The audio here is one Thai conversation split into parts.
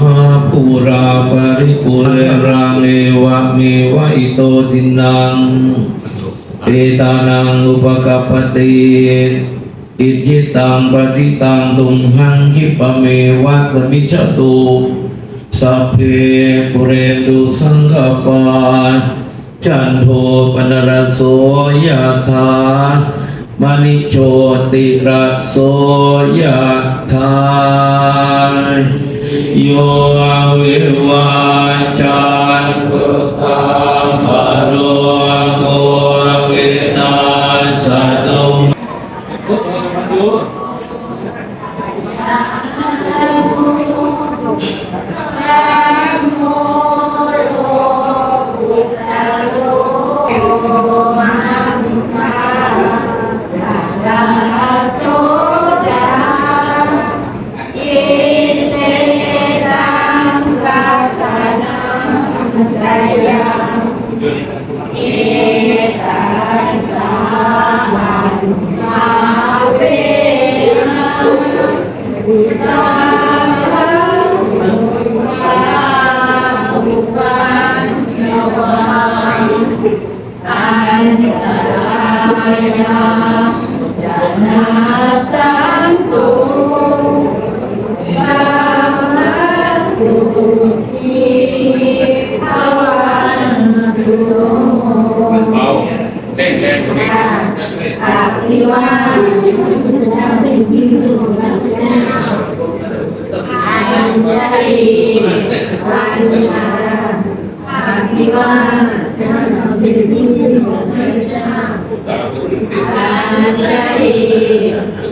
หาภูราปริปุเรรังเอวะเมวะอิโตทินังเอตานังอุปกปปติอิจิตังปฏิตังตุมหังคิปเมวะตมิจตุสัพเพปุเรนุสังกปาจันโทปนรโสยธามณิโชติระโสยธา โยเววาจันตุสัมปโรโกเวนัสตุเบาเล่นแรงต รงนี้ อาภิวาจะทำเป็นวิวนะเจ้าอันใจวันนา อาภิวาจะทำเป็นวิวนะเจ้าสาวตัวนี้ติดอันใจ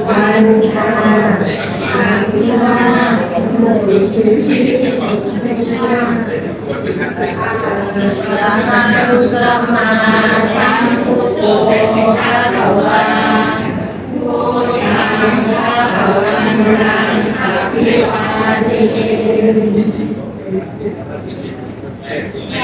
วันนาอาภิวาจะทำเป็นวิวนะเจ้าสัมมาสัมมาสัมพุทโธภะคะวะพุทธังภะคะวันตังอภิวาทธั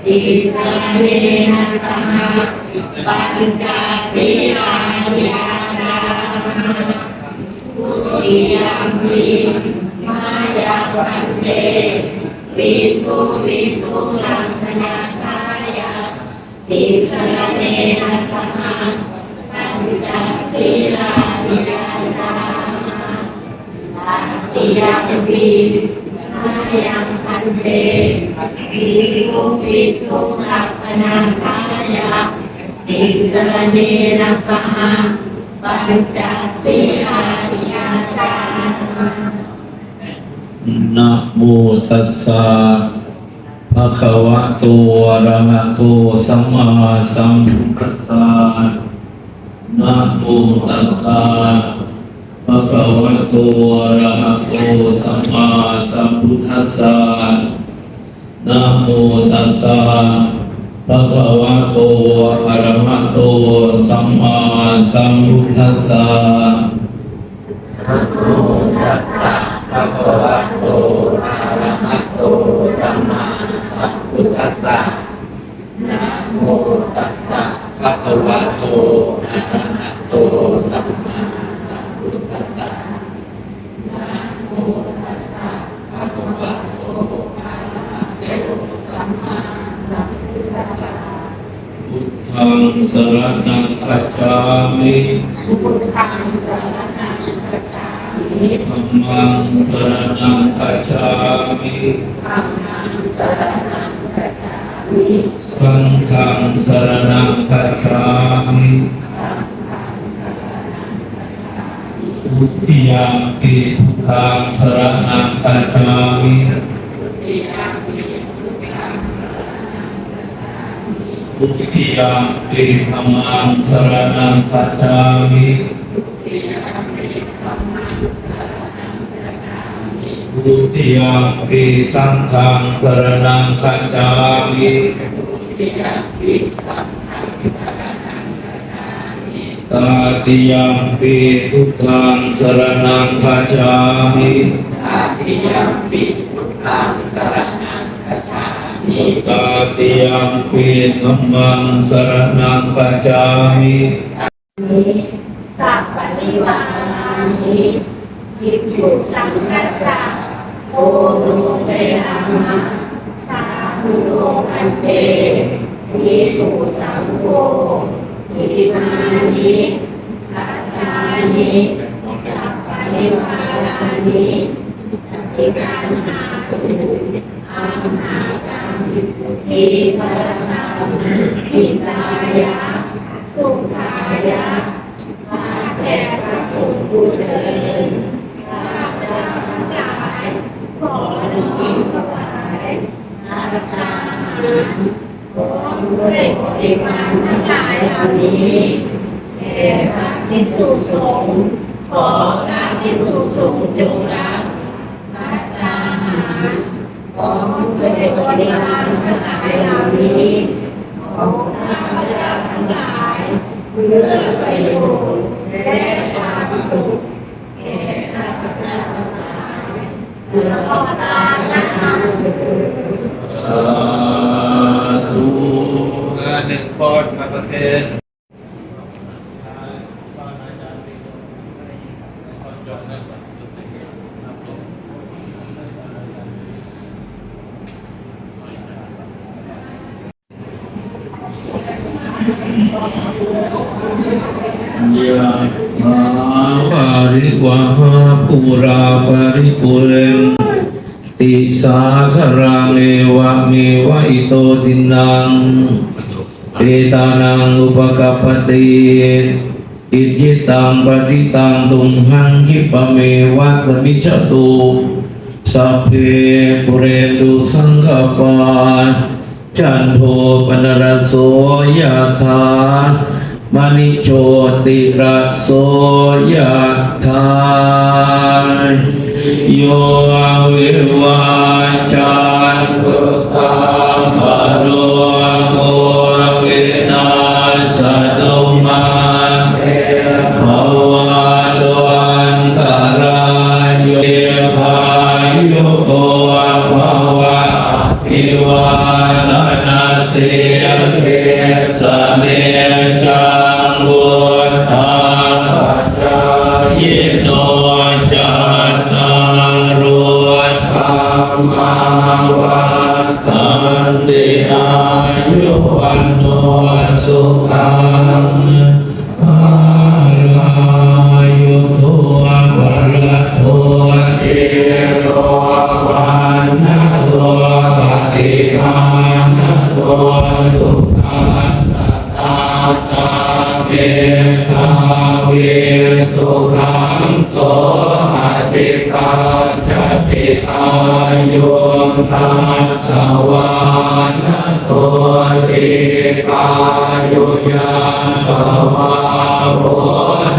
มสสามิสุปฏิปันโนภะคะวะโตสาวกสังโฆสังฆังนามาวิสุวิสุลักขณาทายาติสรเนนะสหปัญจศีลาญาณาทุติยมิมายาปันเตวิสุวิสุลังคณาทายาติสระเนนะสหปัญจศีลายานาตัติยังปีมายังพั นเตวิสุวิสุลังคณาทายาติสรเนนะสหปัญจศีลานิยานานะโมตัสสะภะคะวะโตอะระหะโตสัมมาสัมพุทธัสสะนะโมตัสสะภะคะวะโตอะระหะโต พุทธัสสะนะโมตัสสะภะคะวะโตอะระหะโต สัมมาสัมพุทธัสสะนะโมตัสสะภะคะวะโตอะระหะโต สัมมาสัมพุทธัสสะนะโมตัสสะภะคะวะโตอะระหะโตสัมมาสัมพุทธัสสะนะโมตัสสะภะคะวะโตอะระหะโตสัมมาสัมพุทธัสสะ พุ ทังสรณังคัจฉามิพุทธังสรณังคัจฉามิธัมมังสรณังคัจฉามิธัมมังสรณังคัจฉามิสังฆังสรณังคัจฉามิสังฆังสรณังคัจามิพุทธิยัมปิพุทธังสรณังคัจฉามิติยังปิพุทธังสรณังคัจฉามิ พุ ทธิยัมปิธัมมังสรณังคัจฉามิติยังปิธัมมังสรณังคัจฉามิพุทุติยมปีสังฆังสรณังคัจฉามิตาติยมปีพุทธังสรณังคัจฉามิ ตาติยัมปีธัมมังสรณังคัจฉามิสัพพะนิวารานิภิกขุสังฆัสสะโอโนจยามะสาธุโลกันเตภิกขุสังโฆอิมานิอัตตานิสัพพะนิวารานิปฏิคันหาตุอาหากัง ทีพรตังหิตายะ สุขายะ มาแต่พระสงฆ์ผู้เจริญข้าพเจ้าทั้งหลายขอน้อมถวายอาตาหารพร้อมด้วยบริวารทั้งหลายเหล่านี้แด่พระภิกษุสงฆ์ขอพระภิกษุสงฆ์จงรับอา ของพร้อมด้วยบริวารทั้งหลายเหล่านี้ ของข้าพเจ้าทั้งหลายเพื่อประโยชน์และความสุขแก่ข้าพเจ้าทั้งหลายตลอดกาลนานเถิดสาธุหนึ่งคนมาประเทศ ยะถาวาริวหาปุราปริปุเรนติสาคารังเอวะเมวะอิโตตินังเอตานังอุปกัปติอิจิตังปฏิตังตุมหังคิปเมวะตมิจตุสัพเพปุเรนตุสังฆปา จันโทปนรโสยะถามณิโชติระโสยะถาโยวิวาจันตุสัมปโรโมวินาสตุมา สียเกสเมจังวุฒาปัจจายโนจัตตารโรธรรมาวันตันติอายุวันโนสุขังภายุโทวรโทเอโรวันนะโทปฏิมา สุขัสสตาตาเมตาเวสุขังโสอติกาชติอายุทาสวานโตติกายุยาสวาโพ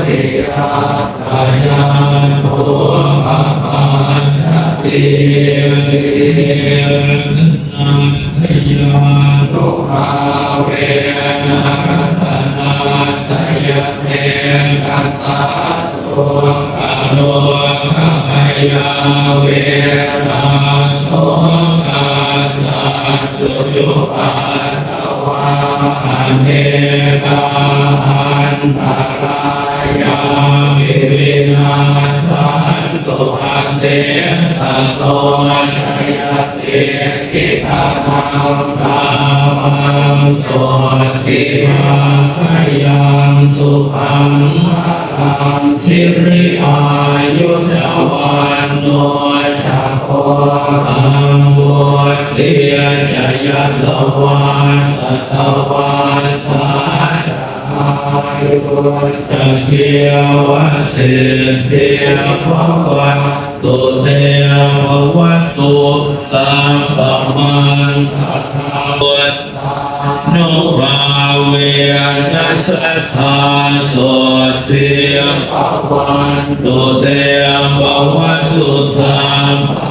ธิยาตยาโพปะปาชติ เวนะรัตนาตยเตทัสสะโลกาโลกายาเวนะโสกาสัตตุจุปาตวา เนกาอันตรายาวิวินาสันตุอาเสสัตโตชัยเสกิตานังกามังโสติมาคยังสุขังรังสิริอายุจวันโน อังวุติยจยสวาสตวาสายุจเกียวสิทธิภวันตุเตภวัตุสัมปมังคัตนุภาเวนัสธาสติภวันตุเตภวัตุสัมปมานุภาเวนัสทาสวดเทภวันตุเทภวันตุสัมภมันกรังราคันตุสัมภเทวตาม